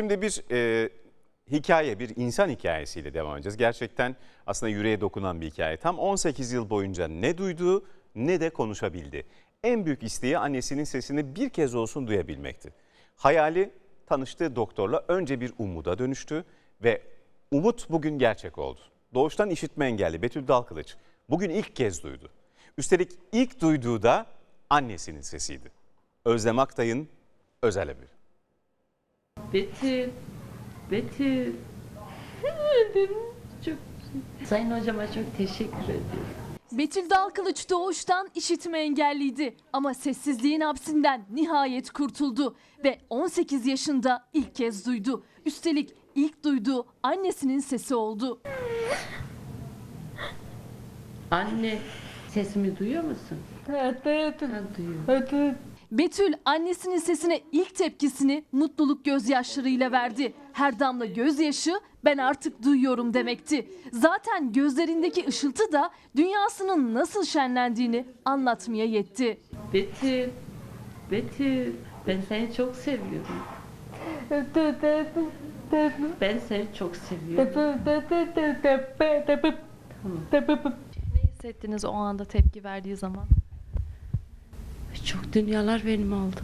Şimdi bir e, hikaye, bir insan hikayesiyle devam edeceğiz. Gerçekten aslında yüreğe dokunan bir hikaye. Tam 18 yıl boyunca ne duydu ne de konuşabildi. En büyük isteği annesinin sesini bir kez olsun duyabilmekti. Hayali tanıştığı doktorla önce bir umuda dönüştü ve umut bugün gerçek oldu. Doğuştan işitme engelli Betül Dalkılıç bugün ilk kez duydu. Üstelik ilk duyduğu da annesinin sesiydi. Özlem Aktay'ın özel haberi. Betül, Betül. çok Sayın hocama çok teşekkür ediyorum. Betül Dalkılıç doğuştan işitme engelliydi ama sessizliğin hapsinden nihayet kurtuldu ve 18 yaşında ilk kez duydu. Üstelik ilk duyduğu annesinin sesi oldu. Anne, sesimi duyuyor musun? Evet, evet, Ha, duyuyorum. evet. Betül annesinin sesine ilk tepkisini mutluluk gözyaşlarıyla verdi. Her damla gözyaşı ben artık duyuyorum demekti. Zaten gözlerindeki ışıltı da dünyasının nasıl şenlendiğini anlatmaya yetti. Betül, Betül. Ben seni çok seviyorum. Ben seni çok seviyorum. Evet. Ne hissettiniz o anda tepki verdiği zaman? Çok dünyalar benim oldu.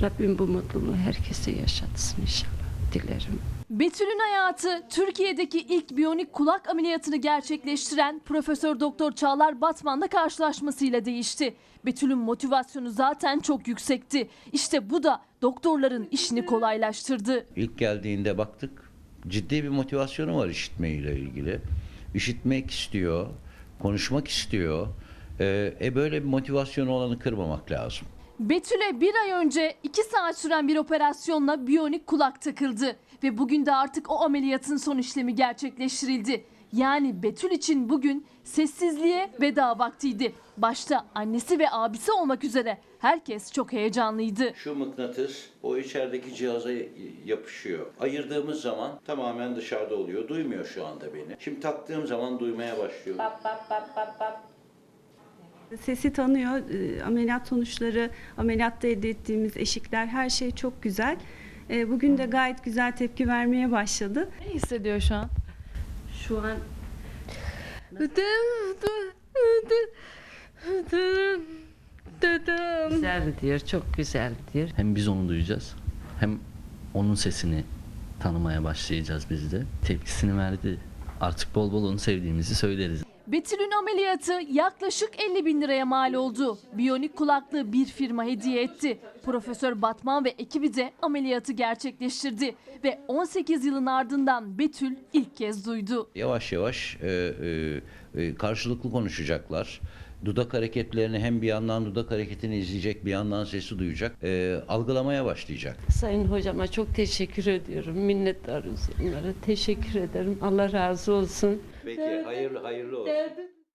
Rabbim bu mutluluğu herkese yaşatsın inşallah. Dilerim. Betül'ün hayatı Türkiye'deki ilk biyonik kulak ameliyatını gerçekleştiren Profesör Doktor Çağlar Batman'la karşılaşmasıyla değişti. Betül'ün motivasyonu zaten çok yüksekti. İşte bu da doktorların işini kolaylaştırdı. İlk geldiğinde baktık ciddi bir motivasyonu var işitmeyle ilgili. İşitmek istiyor, konuşmak istiyor. Ee, e böyle bir motivasyonu olanı kırmamak lazım. Betül'e bir ay önce 2 saat süren bir operasyonla biyonik kulak takıldı. Ve bugün de artık o ameliyatın son işlemi gerçekleştirildi. Yani Betül için bugün sessizliğe veda vaktiydi. Başta annesi ve abisi olmak üzere herkes çok heyecanlıydı. Şu mıknatıs o içerideki cihaza yapışıyor. Ayırdığımız zaman tamamen dışarıda oluyor. Duymuyor şu anda beni. Şimdi taktığım zaman duymaya başlıyor. Sesi tanıyor, e, ameliyat sonuçları, ameliyatta elde ettiğimiz eşikler her şey çok güzel. E, Bugün de gayet güzel tepki vermeye başladı. Ne hissediyor şu an? Şu an güzeldir, çok güzeldir. Hem biz onu duyacağız hem onun sesini tanımaya başlayacağız biz de. Tepkisini verdi. Artık bol bol onu sevdiğimizi söyleriz. Betül'ün ameliyatı yaklaşık 50 bin liraya mal oldu. Biyonik kulaklığı bir firma hediye etti. Profesör Batman ve ekibi de ameliyatı gerçekleştirdi. Ve 18 yılın ardından Betül ilk kez duydu. Yavaş yavaş e, e, e, karşılıklı konuşacaklar. Dudak hareketlerini hem bir yandan dudak hareketini izleyecek bir yandan sesi duyacak. E, algılamaya başlayacak. Sayın hocama çok teşekkür ediyorum. Minnettarız onlara. Teşekkür ederim. Allah razı olsun. Peki hayırlı hayırlı olsun.